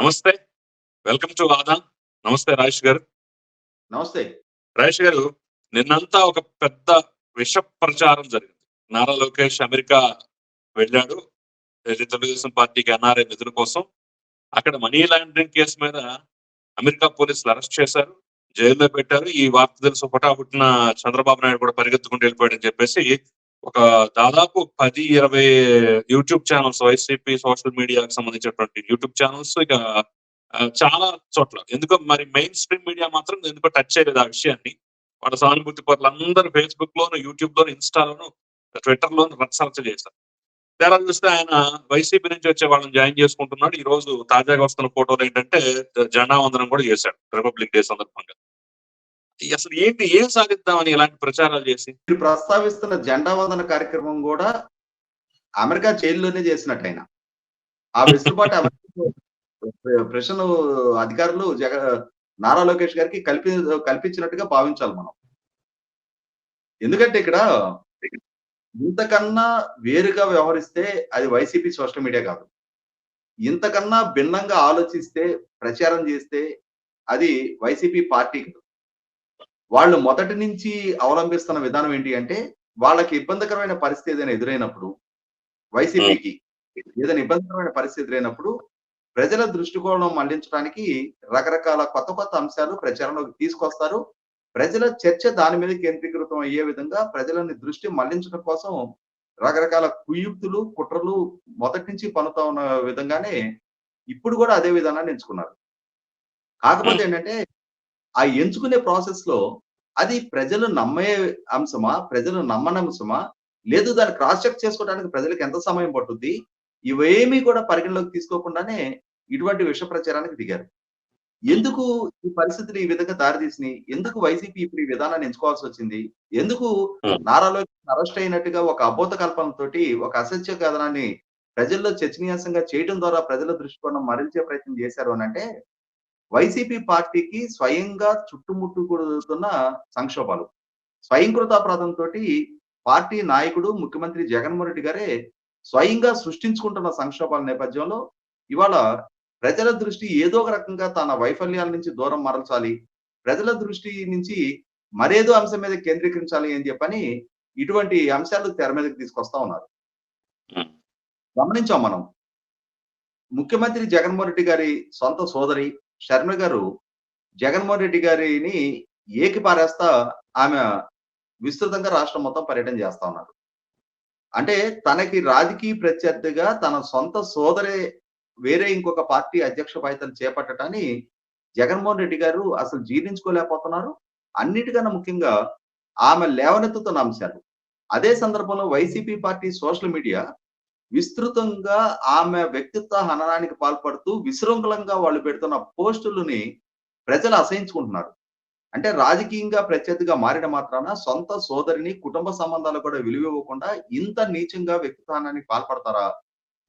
నమస్తే. Welcome to ఆదా నమస్తే రాజేష్ గారు. నమస్తే. రాజేష్ గారు నిన్నంతా ఒక పెద్ద విష ప్రచారం జరిగింది. నారా లోకేష్ అమెరికా వెళ్ళాడు. తెలుగుదేశం పార్టీకి ఎన్ఆర్ఐ నిధుల కోసం. అక్కడ మనీ లాండరింగ్ కేసు మీద అమెరికా పోలీసులు అరెస్ట్ చేశారు. జైల్లో పెట్టారు. ఈ వార్త తెలుసు పుట్టిన చంద్రబాబు నాయుడు కూడా పరిగెత్తుకుంటూ వెళ్ళిపోయాడని చెప్పేసి ఒక దాదాపు పది ఇరవై యూట్యూబ్ ఛానల్స్ వైసీపీ సోషల్ మీడియాకి సంబంధించినటువంటి యూట్యూబ్ ఛానల్స్ ఇక చాలా చోట్ల. ఎందుకో మరి మెయిన్ స్ట్రీమ్ మీడియా మాత్రం ఎందుకో టచ్ చేయలేదు ఆ విషయాన్ని. వాళ్ళ సానుభూతి పనులు అందరూ ఫేస్బుక్ లోను యూట్యూబ్ లోను ఇన్స్టాలోను ట్విట్టర్ లోను రచ్చరచ్చ చేశారు తేడా చూస్తే ఆయన వైసీపీ నుంచి వచ్చే వాళ్ళని జాయిన్ చేసుకుంటున్నాడు. ఈ రోజు తాజాగా వస్తున్న ఫోటోలు ఏంటంటే జెండా వందనం కూడా చేశాడు. రిపబ్లిక్ డే సందర్భంగా. అసలు ఏంటి ఏం సాధిద్దామని ఇలాంటి ప్రచారాలు చేసి? మీరు ప్రస్తావిస్తున్న జెండా వందన కార్యక్రమం కూడా అమెరికా జైల్లోనే చేసినట్టు ఆయన ఆ వెసులుబాటు ప్రశ్న అధికారులు జగ నారా లోకేష్ గారికి కల్పి కల్పించినట్టుగా భావించాలి మనం. ఎందుకంటే ఇక్కడ ఇంతకన్నా వేరుగా వ్యవహరిస్తే అది వైసీపీ సోషల్ మీడియా కాదు. ఇంతకన్నా భిన్నంగా ఆలోచిస్తే ప్రచారం చేస్తే అది వైసీపీ పార్టీ కాదు. వాళ్ళు మొదటి నుంచి అవలంబిస్తున్న విధానం ఏంటి అంటే వాళ్ళకి ఇబ్బందికరమైన పరిస్థితి ఏదైనా ఎదురైనప్పుడు వైసీపీకి ఏదైనా ఇబ్బందికరమైన పరిస్థితి ఎదురైనప్పుడు ప్రజల దృష్టికోణం మళ్ళించడానికి రకరకాల కొత్త కొత్త అంశాలు ప్రచారంలోకి తీసుకొస్తారు. ప్రజల చర్చ దాని మీద కేంద్రీకృతం అయ్యే విధంగా ప్రజలని దృష్టి మళ్ళించడం కోసం రకరకాల కుయుక్తులు కుట్రలు మొదటి నుంచి పనుతా ఉన్న విధంగానే ఇప్పుడు కూడా అదే విధానాన్ని ఎంచుకున్నారు. కాకపోతే ఏంటంటే ఆ ఎంచుకునే ప్రాసెస్లో అది ప్రజలు నమ్మే అంశమా ప్రజలు నమ్మని అంశమా? లేదు దాన్ని క్రాస్ చెక్ చేసుకోవడానికి ప్రజలకు ఎంత సమయం పట్టుద్ది ఇవేమీ కూడా పరిగణలోకి తీసుకోకుండానే ఇటువంటి విష ప్రచారానికి దిగారు. ఎందుకు ఈ పరిస్థితులు ఈ విధంగా దారితీసినాయి? ఎందుకు వైసీపీ ఇప్పుడు ఈ విధానాన్ని ఎంచుకోవాల్సి వచ్చింది? ఎందుకు. నారాలో అరెస్ట్ అయినట్టుగా ఒక అబోధ కల్పనతోటి ఒక అసత్య కథనాన్ని ప్రజల్లో చర్చనీయాంశంగా చేయడం ద్వారా ప్రజల దృష్టికోణం మరల్చే ప్రయత్నం చేశారు అని అంటే వైసీపీ పార్టీకి స్వయంగా చుట్టుముట్టుకుడుతున్న సంక్షోభాలు. స్వయంకృతాపరాధంతో పార్టీ నాయకుడు ముఖ్యమంత్రి జగన్మోహన్ రెడ్డి గారే స్వయంగా సృష్టించుకుంటున్న సంక్షోభాల నేపథ్యంలో ఇవాళ ప్రజల దృష్టి ఏదో ఒక రకంగా తన వైఫల్యాల నుంచి దూరం మరల్చాలి. ప్రజల దృష్టి నుంచి మరేదో అంశం మీద కేంద్రీకరించాలి అని చెప్పని ఇటువంటి అంశాలు తెర మీదకి తీసుకొస్తా ఉన్నారు. గమనించాం మనం. ముఖ్యమంత్రి జగన్మోహన్ రెడ్డి గారి సొంత సోదరి శర్మ గారు జగన్మోహన్ రెడ్డి గారిని ఏకి పారేస్తా ఆమె విస్తృతంగా రాష్ట్రం మొత్తం పర్యటన చేస్తా ఉన్నారు. అంటే తనకి రాజకీయ ప్రత్యర్థిగా తన సొంత సోదరే వేరే ఇంకొక పార్టీ అధ్యక్ష బాధ్యతలు చేపట్టడాన్ని జగన్మోహన్ రెడ్డి గారు అసలు జీర్ణించుకోలేకపోతున్నారు. అన్నిటికన్నా ముఖ్యంగా ఆమె లేవనెత్తుతున్న అంశాలు. అదే సందర్భంలో వైసీపీ పార్టీ సోషల్ మీడియా విస్తృతంగా ఆమె వ్యక్తిత్వ హననానికి పాల్పడుతూ విశృంఖలంగా వాళ్ళు పెడుతున్న పోస్టులని ప్రజలు అసహించుకుంటున్నారు. అంటే రాజకీయంగా ప్రత్యర్థిగా మారిన మాత్రాన సొంత సోదరిని కుటుంబ సంబంధాలు కూడా విలువ ఇవ్వకుండా ఇంత నీచంగా వ్యక్తిత్వానికి పాల్పడతారా?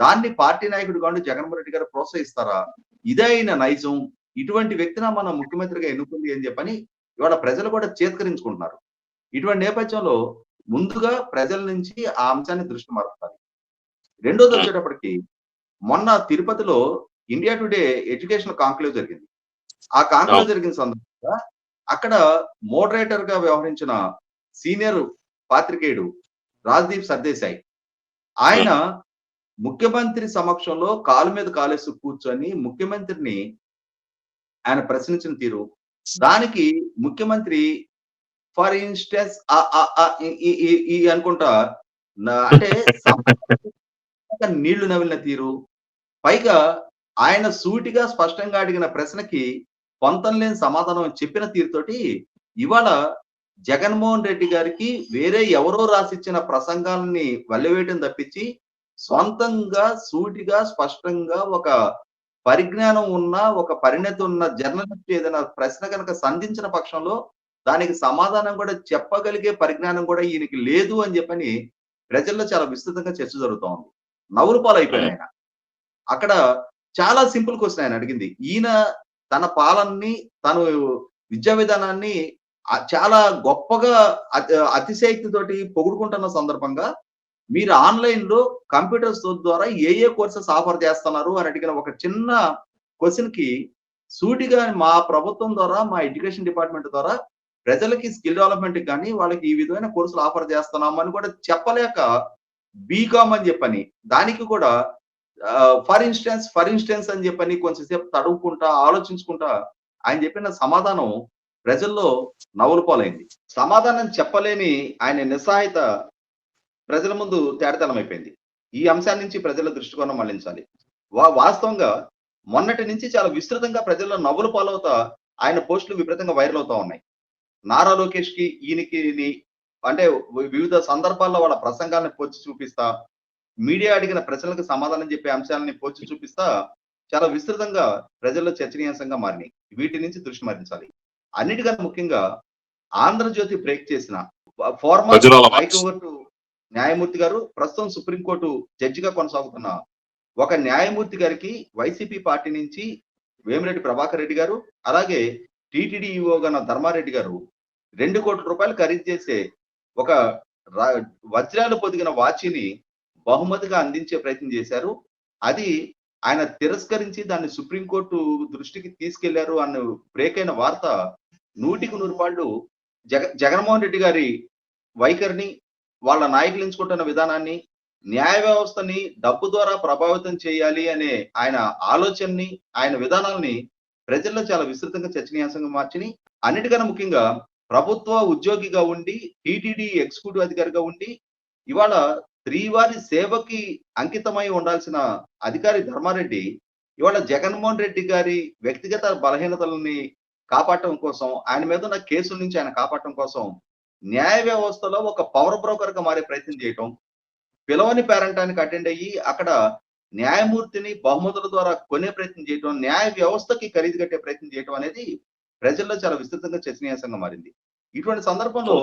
దాన్ని పార్టీ నాయకుడు కాదు జగన్మోహన్ రెడ్డి గారు ప్రోత్సహిస్తారా? ఇదే అయిన నైజం. ఇటువంటి వ్యక్తిన మనం ముఖ్యమంత్రిగా ఎన్నుకుంది అని చెప్పని ఇవాళ ప్రజలు కూడా చేత్కరించుకుంటున్నారు. ఇటువంటి నేపథ్యంలో ముందుగా ప్రజల నుంచి ఆ అంశాన్ని దృష్టి మారుతారు రెండోది వచ్చేటప్పటికి మొన్న తిరుపతిలో ఇండియా టుడే ఎడ్యుకేషన్ కాంక్లేవ్ జరిగింది. ఆ కాంక్లేవ్ జరిగిన సందర్భంగా అక్కడ మోడరేటర్గా వ్యవహరించిన సీనియర్ పాత్రికేయుడు రాజ్దీప్ సర్దేశాయ్. ఆయన ముఖ్యమంత్రి సమక్షంలో కాలు మీద కాలేసి కూర్చొని ముఖ్యమంత్రిని ఆయన ప్రశ్నించిన తీరు దానికి ముఖ్యమంత్రి ఫర్ ఇన్స్టెన్స్ అనుకుంటా అంటే నీళ్ళు నవిలిన తీరు. పైగా ఆయన సూటిగా స్పష్టంగా అడిగిన ప్రశ్నకి పొంతం లేని సమాధానం చెప్పిన తీరుతోటి ఇవాళ జగన్మోహన్ రెడ్డి గారికి వేరే ఎవరో రాసిచ్చిన ప్రసంగాల్ని వల్లవేయటం తప్పించి సొంతంగా సూటిగా స్పష్టంగా ఒక పరిజ్ఞానం ఉన్న ఒక పరిణతి ఉన్న జర్నలిస్ట్ ఏదైనా ప్రశ్న కనుక సంధించిన పక్షంలో దానికి సమాధానం కూడా చెప్పగలిగే పరిజ్ఞానం కూడా ఈయనకి లేదు అని చెప్పని ప్రజల్లో చాలా విస్తృతంగా చర్చ జరుగుతోంది. నవ్వులు పాలైపోయాడు ఆయన. అక్కడ చాలా సింపుల్ క్వశ్చన్ ఆయన అడిగింది. ఈయన తన పాలనని తను విద్యా విధానాన్ని చాలా గొప్పగా అతి- అతిశయక్తితోటి పొగుడుకుంటున్న సందర్భంగా మీరు ఆన్లైన్లో కంప్యూటర్స్ ద్వారా ఏ ఏ కోర్సెస్ ఆఫర్ చేస్తున్నారు అని అడిగిన ఒక చిన్న క్వశ్చన్కి సూటిగా మా ప్రభుత్వం ద్వారా మా ఎడ్యుకేషన్ డిపార్ట్మెంట్ ద్వారా ప్రజలకి స్కిల్ డెవలప్మెంట్ కానీ వాళ్ళకి ఈ విధమైన కోర్సులు ఆఫర్ చేస్తున్నాం అని కూడా చెప్పలేక బీకామ్ అని చెప్పని దానికి కూడా ఫర్ ఇన్స్టెన్స్ ఫర్ ఇన్స్టెన్స్ అని చెప్పని కొంచెంసేపు తడువుకుంటా ఆలోచించుకుంటా ఆయన చెప్పిన సమాధానం ప్రజల్లో నవ్వులు పాలైంది సమాధానం చెప్పలేని ఆయన నిస్సహాయత ప్రజల ముందు తేడతనం అయిపోయింది ఈ అంశాన్ని నుంచి ప్రజల దృష్టికోణం మళ్ళించాలి. వా వాస్తవంగా మొన్నటి నుంచి చాలా విస్తృతంగా ప్రజల్లో నవ్వులు పాలవుతా ఆయన పోస్టులు విపరీతంగా వైరల్ అవుతా ఉన్నాయి. నారా లోకేష్కి ఈయనకి అంటే వివిధ సందర్భాల్లో వాళ్ళ ప్రసంగాలను పోల్చి చూపిస్తా మీడియా అడిగిన ప్రశ్నలకు సమాధానం చెప్పే అంశాలని పోల్చి చూపిస్తా చాలా విస్తృతంగా ప్రజల్లో చర్చనీయాంశంగా మారినాయి వీటి నుంచి దృష్టి మరించాలి అన్నిటికన్నా ముఖ్యంగా ఆంధ్రజ్యోతి బ్రేక్ చేసిన ఫార్మర్. హైకోర్టు న్యాయమూర్తి గారు ప్రస్తుతం సుప్రీంకోర్టు జడ్జిగా కొనసాగుతున్న ఒక న్యాయమూర్తి గారికి వైసీపీ పార్టీ నుంచి వేమిరెడ్డి ప్రభాకర్ రెడ్డి గారు అలాగే టీటీడీ గన ధర్మారెడ్డి గారు రెండు కోట్ల రూపాయలు ఖరీదు చేసే ఒక వజ్రాలు పొదిగిన వాచిని బహుమతిగా అందించే ప్రయత్నం చేశారు. అది ఆయన తిరస్కరించి దాన్ని సుప్రీంకోర్టు దృష్టికి తీసుకెళ్ళారు అన్న బ్రేక్ అయిన వార్త నూటికి నూరు పాళ్ళు జగ జగన్మోహన్ రెడ్డి గారి వైఖరిని వాళ్ళ నాయకులు ఎంచుకుంటున్న విధానాన్ని న్యాయ వ్యవస్థని డబ్బు ద్వారా ప్రభావితం చేయాలి అనే ఆయన ఆలోచనని ఆయన విధానాలని ప్రజల్లో చాలా విస్తృతంగా చర్చనీయాంశంగా మార్చిని. అన్నిటికన్నా ముఖ్యంగా ప్రభుత్వ ఉద్యోగిగా ఉండి టీటీడీ ఎగ్జిక్యూటివ్ అధికారిగా ఉండి ఇవాళ శ్రీవారి సేవకి అంకితమై ఉండాల్సిన అధికారి ధర్మారెడ్డి ఇవాళ జగన్మోహన్ రెడ్డి గారి వ్యక్తిగత బలహీనతలని కాపాడటం కోసం ఆయన మీద ఉన్న కేసుల నుంచి ఆయన కాపాడటం కోసం న్యాయ వ్యవస్థలో ఒక పవర్ బ్రోకర్గా మారే ప్రయత్నం చేయటం పిలవని పేరంటానికి అటెండ్ అయ్యి అక్కడ న్యాయమూర్తిని బహుమతుల ద్వారా కొనే ప్రయత్నం చేయటం న్యాయ వ్యవస్థకి ఖరీదు కట్టే ప్రయత్నం చేయటం అనేది ప్రజల్లో చాలా విస్తృతంగా చర్చనీయాంశంగా మారింది. ఇటువంటి సందర్భంలో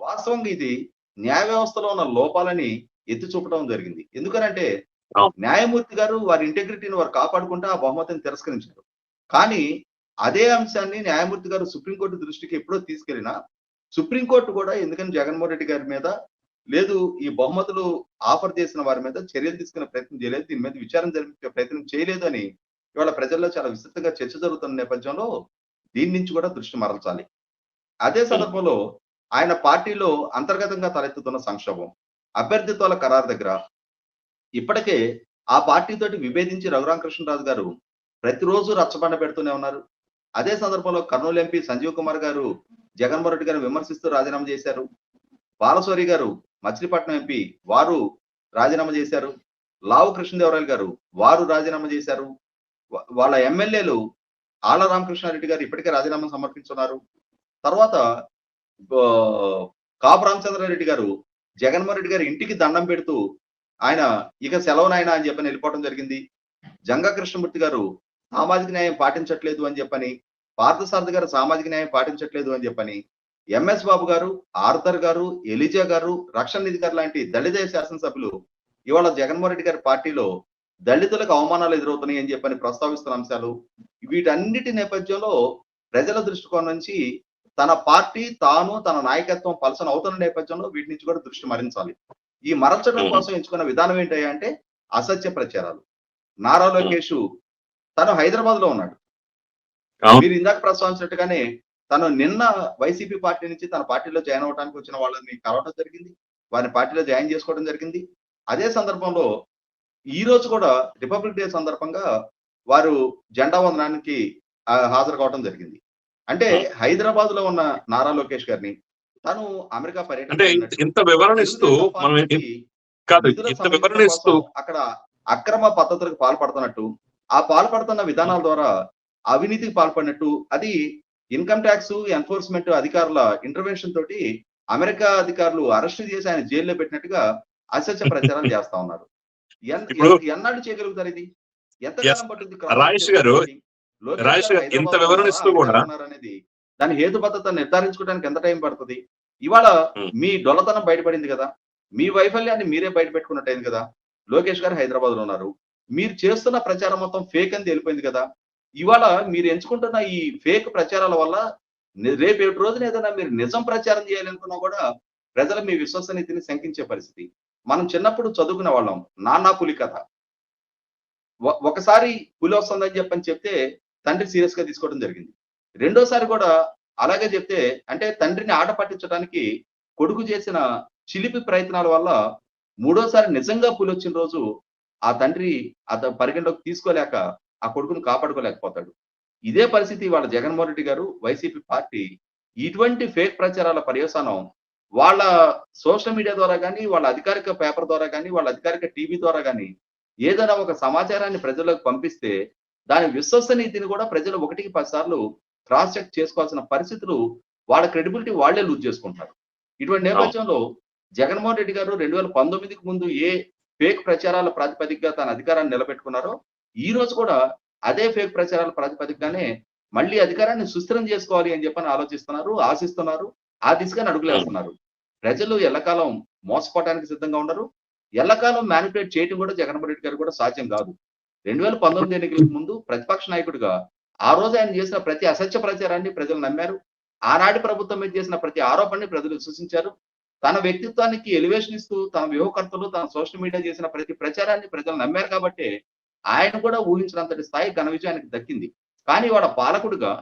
వాస్తవంగా ఇది న్యాయ వ్యవస్థలో ఉన్న లోపాలని ఎత్తి చూపడం జరిగింది. ఎందుకనంటే. న్యాయమూర్తి గారు వారి ఇంటెగ్రిటీని వారు కాపాడుకుంటే ఆ బహుమతిని తిరస్కరించారు. కానీ అదే అంశాన్ని న్యాయమూర్తి గారు సుప్రీంకోర్టు దృష్టికి ఎప్పుడో తీసుకెళ్ళినా సుప్రీంకోర్టు కూడా ఎందుకని జగన్మోహన్ రెడ్డి గారి మీద లేదు ఈ బహుమతులు ఆఫర్ చేసిన వారి మీద చర్యలు తీసుకునే ప్రయత్నం చేయలేదు దీని మీద విచారణ జరిపే ప్రయత్నం చేయలేదు అని ఇవాళ ప్రజల్లో చాలా విస్తృతంగా చర్చ జరుగుతున్న నేపథ్యంలో దీని నుంచి కూడా దృష్టి మరల్చాలి. అదే సందర్భంలో ఆయన పార్టీలో అంతర్గతంగా తలెత్తుతున్న సంక్షోభం అభ్యర్థిత్వాల ఖరారు దగ్గర ఇప్పటికే ఆ పార్టీ తోటి విభేదించి రఘురామకృష్ణరాజు గారు ప్రతిరోజు రచ్చబండ పెడుతూనే ఉన్నారు. అదే సందర్భంలో కర్నూలు ఎంపీ సంజీవ్ కుమార్ గారు జగన్మోహన్ రెడ్డి గారిని విమర్శిస్తూ రాజీనామా చేశారు. బాలసోరి గారు మచిలీపట్నం ఎంపీ వారు రాజీనామా చేశారు. లావు కృష్ణదేవరాయలు గారు వారు రాజీనామా చేశారు. వాళ్ళ ఎమ్మెల్యేలు ఆళ్ళ రామకృష్ణారెడ్డి గారు ఇప్పటికే రాజీనామా సమర్పించున్నారు. తర్వాత కాపు రామచంద్రారెడ్డి గారు జగన్మోహన్ రెడ్డి గారి ఇంటికి దండం పెడుతూ ఆయన ఇక సెలవునాయన అని చెప్పని వెళ్ళిపోవడం జరిగింది. జంగా కృష్ణమూర్తి గారు సామాజిక న్యాయం పాటించట్లేదు అని చెప్పని పార్థసారథి గారు సామాజిక న్యాయం పాటించట్లేదు అని చెప్పని ఎంఎస్ బాబు గారు ఆర్థర్ గారు ఎలిజా గారు రక్షణ నిధి గారు లాంటి దళిత శాసనసభ్యులు ఇవాళ జగన్మోహన్ రెడ్డి గారి పార్టీలో దళితులకు అవమానాలు ఎదురవుతున్నాయి అని చెప్పని ప్రస్తావిస్తున్న అంశాలు వీటన్నిటి నేపథ్యంలో ప్రజల దృష్టికోణం నుంచి తన పార్టీ తాను తన నాయకత్వం పలసన అవుతున్న నేపథ్యంలో వీటి నుంచి కూడా దృష్టి మరించాలి. ఈ మరల్చడం. కోసం ఎంచుకున్న విధానం ఏంటయ్యా అంటే అసత్య ప్రచారాలు. నారా లోకేష్ తను హైదరాబాద్లో ఉన్నాడు. మీరు ఇందాక ప్రస్తావించినట్టుగానే తను నిన్న వైసీపీ పార్టీ నుంచి తన పార్టీలో జాయిన్ అవడానికి వచ్చిన వాళ్ళని కలవడం జరిగింది. వారిని పార్టీలో జాయిన్ చేసుకోవడం జరిగింది. అదే సందర్భంలో ఈ రోజు కూడా రిపబ్లిక్ డే సందర్భంగా వారు జెండా వందనానికి హాజరు కావడం జరిగింది. అంటే హైదరాబాద్లో ఉన్న నారా లోకేష్ గారిని తను అమెరికా పర్యటన ఇంత- వివరణ ఇస్తూ మనం ఇంత వివరణ ఇస్తూ అక్కడ అక్రమ పద్ధతులకు పాల్పడుతున్నట్టు ఆ పాల్పడుతున్న విధానాల ద్వారా అవినీతికి పాల్పడినట్టు అది ఇన్కమ్ ట్యాక్స్ ఎన్ఫోర్స్మెంట్ అధికారుల ఇంటర్వెన్షన్ తోటి అమెరికా అధికారులు అరెస్ట్ చేసి ఆయన జైల్లో పెట్టినట్టుగా అసత్య ప్రచారం చేస్తా ఉన్నారు. ఎన్- ఇప్పుడు- ఎన్- ఎన్నాళ్ళు చేయగలుగుతారు ఇది? ఎంత. కాలం పట్టుద్ది రాజేష్ గారు, రాజేష్ గారు ఇంత కూడా- అమెరికాలో ఉన్నారా అనేది దాని హేతుబద్ధత నిర్ధారించుకోవడానికి ఎంత టైం పడుతుంది? ఇవాళ. మీ డొల్లతనం బయటపడింది కదా? మీ వైఫల్యాన్ని మీరే బయట పెట్టుకున్నట్టయింది కదా? లోకేష్ గారు హైదరాబాద్లో ఉన్నారు. మీరు చేస్తున్న ప్రచారం మొత్తం ఫేక్ అని తెలిపోయింది కదా? ఇవాళ మీరు ఎంచుకుంటున్న ఈ ఫేక్ ప్రచారాల వల్ల రేపు ఏడు రోజున ఏదైనా మీరు నిజం ప్రచారం చేయాలనుకున్నా కూడా ప్రజలు మీ విశ్వసనీయతని శంకించే పరిస్థితి. మనం చిన్నప్పుడు చదువుకునే వాళ్ళం. నానా పులి కథ. ఒకసారి పులి వస్తుందని చెప్పని చెప్తే తండ్రి సీరియస్గా తీసుకోవడం జరిగింది. రెండోసారి కూడా అలాగే చెప్తే అంటే తండ్రిని ఆట పట్టించడానికి కొడుకు చేసిన చిలిపి ప్రయత్నాల వల్ల మూడోసారి నిజంగా పులి వచ్చిన రోజు ఆ తండ్రి అత పరిగణలోకి తీసుకోలేక ఆ కొడుకును కాపాడుకోలేకపోతాడు. ఇదే పరిస్థితి వాళ్ళ జగన్మోహన్ రెడ్డి గారు వైసీపీ పార్టీ ఇటువంటి ఫేక్ ప్రచారాల పర్యవసానం వాళ్ళ సోషల్ మీడియా ద్వారా కానీ వాళ్ళ అధికారిక పేపర్ ద్వారా కానీ వాళ్ళ అధికారిక టీవీ ద్వారా కానీ ఏదైనా ఒక సమాచారాన్ని ప్రజలకు పంపిస్తే దాని విశ్వసనీయతని కూడా ప్రజలు ఒకటికి పది సార్లు క్రాస్ చెక్ చేసుకోవాల్సిన పరిస్థితులు వాళ్ళ క్రెడిబిలిటీ వాళ్ళే లూజ్ చేసుకుంటారు ఇటువంటి నేపథ్యంలో జగన్మోహన్ రెడ్డి గారు రెండు వేల పంతొమ్మిదికి ముందు ఏ ఫేక్ ప్రచారాల ప్రాతిపదికగా తన అధికారాన్ని నిలబెట్టుకున్నారో ఈ రోజు కూడా అదే ఫేక్ ప్రచారాల ప్రాతిపదికగానే మళ్ళీ అధికారాన్ని సుస్థిరం చేసుకోవాలి అని చెప్పని ఆలోచిస్తున్నారు ఆశిస్తున్నారు ఆ దిశగా అడుగులేస్తున్నారు. ప్రజలు ఎల్లకాలం మోసపోవడానికి సిద్ధంగా ఉండరు. ఎల్లకాలం మ్యానిపులేట్ చేయడం కూడా జగన్మోహన్ రెడ్డి గారు కూడా సాధ్యం కాదు. రెండు వేల పంతొమ్మిది ఎన్నికలకు ముందు ప్రతిపక్ష నాయకుడిగా ఆ రోజు ఆయన చేసిన ప్రతి అసత్య ప్రచారాన్ని ప్రజలు నమ్మారు. ఆనాటి ప్రభుత్వం మీద చేసిన ప్రతి ఆరోపణని ప్రజలు విశ్వసించారు. తన వ్యక్తిత్వానికి ఎలివేషన్ ఇస్తూ తన వ్యూహకర్తలు తన సోషల్ మీడియా చేసిన ప్రతి ప్రచారాన్ని ప్రజలు నమ్మారు కాబట్టి ఆయన కూడా ఊహించినంతటి స్థాయి ఘన విజయానికి దక్కింది. కానీ వాడ పాలకుడుగా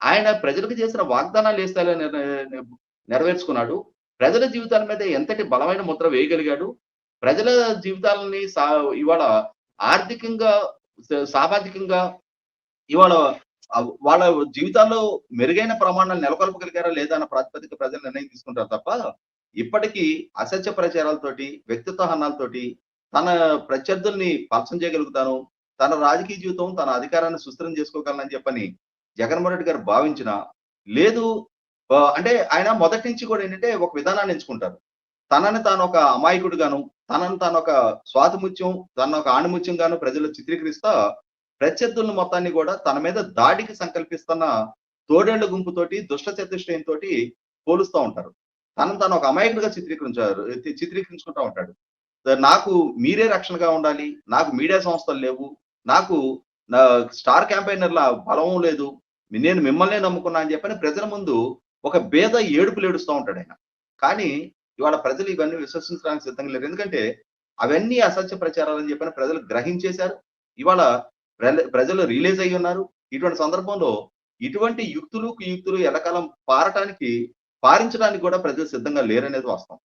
ఆయన ప్రజలకు చేసిన వాగ్దానాలు ఏ స్థాయిలో నెరవేర్చుకున్నాడు? ప్రజల జీవితాల మీద ఎంతటి బలమైన ముద్ర వేయగలిగాడు? ప్రజల జీవితాలని సా ఇవాళ ఆర్థికంగా సామాజికంగా ఇవాళ వాళ్ళ జీవితాల్లో మెరుగైన ప్రమాణాలు నెలకొల్పగలిగారా లేదా అన్న ప్రాతిపదిక ప్రజలు నిర్ణయం తీసుకుంటారు తప్ప ఇప్పటికీ అసత్య ప్రచారాలతోటి వ్యక్తిత్వ హనాలతోటి తన ప్రత్యర్థుల్ని పలసం చేయగలుగుతాను తన రాజకీయ జీవితం తన అధికారాన్ని సుస్థిరం చేసుకోగలనని చెప్పని జగన్మోహన్ రెడ్డి గారు భావించిన లేదు అంటే ఆయన మొదటి నుంచి కూడా ఏంటంటే ఒక విధానాన్ని ఎంచుకుంటారు. తనని తాను ఒక అమాయకుడుగాను తనని తాను ఒక స్వాతిముత్యం తన ఒక ఆణిముత్యంగాను ప్రజలు చిత్రీకరిస్తా ప్రత్యర్థులను మొత్తాన్ని కూడా తన మీద దాడికి సంకల్పిస్తున్న తోడేళ్ళ గుంపుతోటి దుష్ట చతుష్టయంతో పోలుస్తూ ఉంటారు. తనను తాను ఒక అమాయకుడిగా చిత్రీకరించారు చిత్రీకరించుకుంటూ ఉంటాడు. నాకు మీరే రక్షణగా ఉండాలి నాకు మీడియా సంస్థలు లేవు నాకు నా స్టార్ క్యాంపెయినర్ల బలం లేదు నేను మిమ్మల్నే నమ్ముకున్నా అని చెప్పని ప్రజల ముందు ఒక భేద ఏడుపులు ఏడుస్తూ ఉంటాడు ఆయన. కానీ ఇవాళ ప్రజలు ఇవన్నీ విశ్వసించడానికి సిద్ధంగా లేరు. ఎందుకంటే అవన్నీ అసత్య ప్రచారాలు అని చెప్పిన ప్రజలు గ్రహించేశారు. ఇవాళ ప్రజలు రిలీజ్ అయి ఉన్నారు. ఇటువంటి సందర్భంలో ఇటువంటి యుక్తులు కుయుక్తులు ఎలకాలం పారటానికి పారించడానికి కూడా ప్రజలు సిద్ధంగా లేరనేది వాస్తవం.